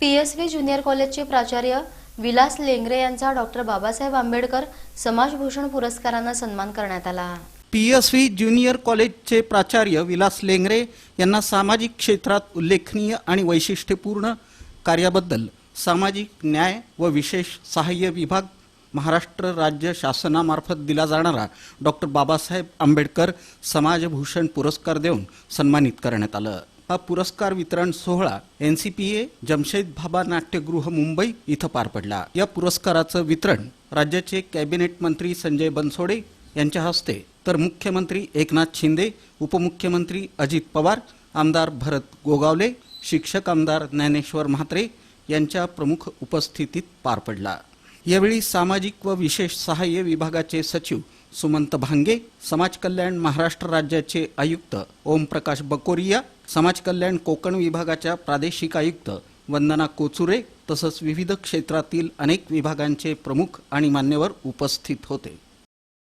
P S V junior कॉलेजचे प्राचार्य विलास लेंगरे यांचा डॉक्टर बाबासाहेब आंबेडकर समाजभूषण पुरस्कारानं सन्मान करण्यात आला. पी एस व्ही ज्युनियर कॉलेजचे प्राचार्य विलास लेंगरे यांना सामाजिक क्षेत्रात उल्लेखनीय आणि वैशिष्ट्यपूर्ण कार्याबद्दल सामाजिक न्याय व विशेष सहाय्य विभाग महाराष्ट्र राज्य शासनामार्फत दिला जाणारा डॉक्टर बाबासाहेब आंबेडकर समाजभूषण पुरस्कार देऊन सन्मानित करण्यात आलं. हा पुरस्कार वितरण सोहळा N C P A Jamshed Bhabha नाट्यगृह मुंबई इथं पार पडला. या पुरस्काराचं वितरण राज्याचे कॅबिनेट मंत्री संजय बनसोडे यांच्या हस्ते. तर मुख्यमंत्री एकनाथ शिंदे उपमुख्यमंत्री अजित पवार आमदार भरत गोगावले शिक्षक आमदार ज्ञानेश्वर म्हात्रे यांच्या प्रमुख उपस्थितीत पार पडला. यावेळी सामाजिक व विशेष सहाय्य विभागाचे सचिव सुमंत भांगे समाज कल्याण महाराष्ट्र राज्याचे आयुक्त ओमप्रकाश बकोरिया समाज कल्याण कोकण विभागाच्या प्रादेशिक आयुक्त वंदना कोचुरे तसंच विविध क्षेत्रातील अनेक विभागांचे प्रमुख आणि मान्यवर उपस्थित होते.